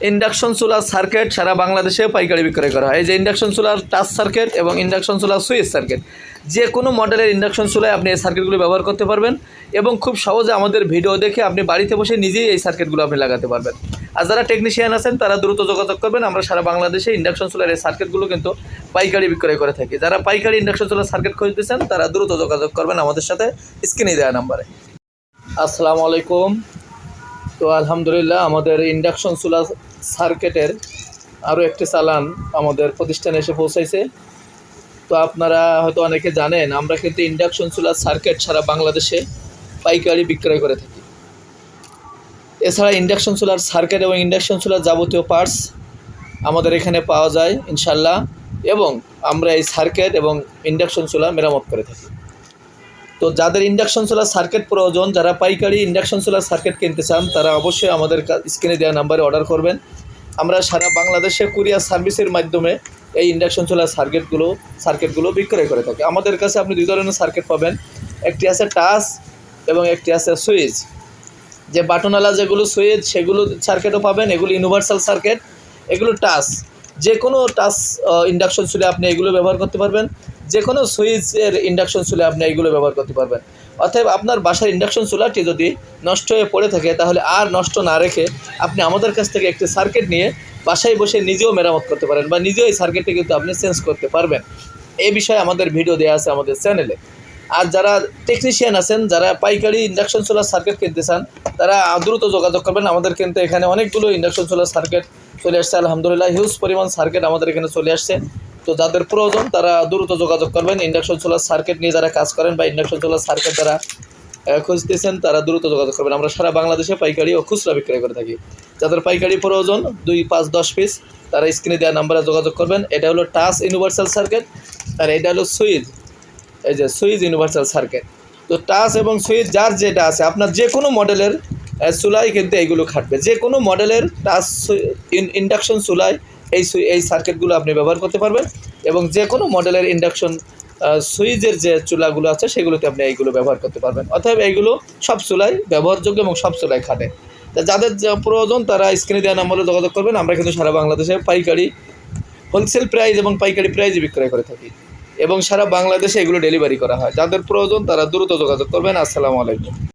Induction চুলার circuit সারা বাংলাদেশে পাইকারি বিক্রয় করা হয়। এই যে ইন্ডাকশন চুলার টাচ সার্কিট এবং ইন্ডাকশন চুলার সুইচ সার্কিট, যে কোনো মডেলের ইন্ডাকশন চুলায় আপনি এই সার্কিটগুলো ব্যবহার করতে পারবেন এবং খুব সহজে আমাদের ভিডিও দেখে আপনি বাড়িতে বসে নিজেই এই সার্কিটগুলো আপনি লাগাতে পারবেন। আর যারা টেকনিশিয়ান আছেন, তারা দ্রুত যোগাযোগ করবেন। আমরা সারা বাংলাদেশে ইন্ডাকশন চুলার এই সার্কিটগুলো কিন্তু পাইকারি বিক্রয় করে থাকি। যারা পাইকারি ইন্ডাকশন চুলার সার্কিট খুঁজতেছেন, তারা দ্রুত যোগাযোগ করবেন আমাদের সাথে স্ক্রিনে দেওয়া নাম্বারে। আসসালামু আলাইকুম। তো আলহামদুলিল্লাহ আমাদের ইন্ডাকশন চুলা সার্কিটের আরও একটি চালান আমাদের প্রতিষ্ঠানে এসে পৌঁছাইছে। তো আপনারা হয়তো অনেকে জানেন, আমরা কিন্তু ইন্ডাকশন চুলা সার্কিট সারা বাংলাদেশে পাইকারি বিক্রয় করে থাকি। এছাড়া ইন্ডাকশন চুলার সার্কিট এবং ইন্ডাকশন চুলার যাবতীয় পার্টস আমাদের এখানে পাওয়া যায়, ইনশাল্লাহ। এবং আমরা এই সার্কিট এবং ইন্ডাকশন চুলা মেরামত করে থাকি। তো যাদের ইন্ডাকশন সোলার সার্কিট প্রয়োজন, যারা পাইকারি ইন্ডাকশন সোলার সার্কিট কিনতে চান, তারা অবশ্যই আমাদের স্ক্রিনে দেওয়া নাম্বারে অর্ডার করবেন। আমরা সারা বাংলাদেশে কুরিয়ার সার্ভিসের মাধ্যমে এই ইন্ডাকশন সোলার সার্কিটগুলো সার্কিটগুলো বিক্রয় করে থাকি। আমাদের কাছে আপনি দুই ধরনের সার্কিট পাবেন। একটি আছে টাচ এবং একটি আছে সুইচ। যে বাটনওয়ালা যেগুলো সুইচ, সেগুলো সার্কিটও পাবেন। এগুলো ইউনিভার্সাল সার্কিট এগুলো টাচ। যে কোনো টাচ ইন্ডাকশন চুলে আপনি এগুলো ব্যবহার করতে পারবেন। যে কোনো সুইচের ইন্ডাকশন চুলে আপনি এগুলো ব্যবহার করতে পারবেন। অতএব আপনার বাসার ইন্ডাকশন চুলাটি যদি নষ্ট হয়ে পড়ে থাকে, তাহলে আর নষ্ট না রেখে আপনি আমাদের কাছ থেকে একটি সার্কিট নিয়ে বাসায় বসে নিজেও মেরামত করতে পারেন বা নিজেও এই সার্কিটটি কিন্তু আপনি চেঞ্জ করতে পারবেন। এই বিষয়ে আমাদের ভিডিও দেওয়া আছে আমাদের চ্যানেলে আর যারা টেকনিশিয়ান আছেন, যারা পাইকারি ইন্ডাকশন সোলার সার্কিট কিনতে চান, তারা দ্রুত যোগাযোগ করবেন। আমাদের কিন্তু এখানে অনেকগুলো ইন্ডাকশন সোলার সার্কিট চলে আসছে। আলহামদুলিল্লাহ হিউজ পরিমাণ সার্কিট আমাদের এখানে চলে আসছে। তো যাদের প্রয়োজন, তারা দ্রুত যোগাযোগ করবেন। ইন্ডাকশন সোলার সার্কিট নিয়ে যারা কাজ করেন বা ইন্ডাকশন সোলার সার্কিট যারা খুঁজতেছেন, তারা দ্রুত যোগাযোগ করবেন। আমরা সারা বাংলাদেশে পাইকারি ও খুচরা বিক্রয় করে থাকি। যাদের পাইকারি প্রয়োজন, দুই, পাঁচ, দশ পিস তারা স্ক্রিনে দেওয়া নাম্বারে যোগাযোগ করবেন। এটা হলো টাচ ইউনিভার্সাল সার্কিট আর এটা হলো সুইচ এই যে সুইচ ইউনিভার্সাল সার্কিট তো টাচ এবং সুইচ যার যেটা আছে, আপনার যে কোনো মডেলের চুলাই কিন্তু এইগুলো খাটবে। যে কোনো মডেলের টাচ ইন্ডাকশন চুলাই এই এই সার্কিটগুলো আপনি ব্যবহার করতে পারবেন এবং যে কোনো মডেলের ইন্ডাকশন সুইচের যে চুলাগুলো আছে, সেগুলোতে আপনি এইগুলো ব্যবহার করতে পারবেন। অতএব এইগুলো সব চুলাই ব্যবহারযোগ্য এবং সব চুলাই খাটে। যাদের প্রয়োজন, তারা স্ক্রিনে দেওয়া নাম্বারে যোগাযোগ করবেন। আমরা কিন্তু সারা বাংলাদেশে পাইকারি হোলসেল প্রাইস এবং পাইকারি প্রাইজে বিক্রয় করে থাকি। এবং সারা বাংলাদেশে এগুলো ডেলিভারি করা হয়। যাদের প্রয়োজন তারা দ্রুত যোগাযোগ করবেন। আসসালামু আলাইকুম।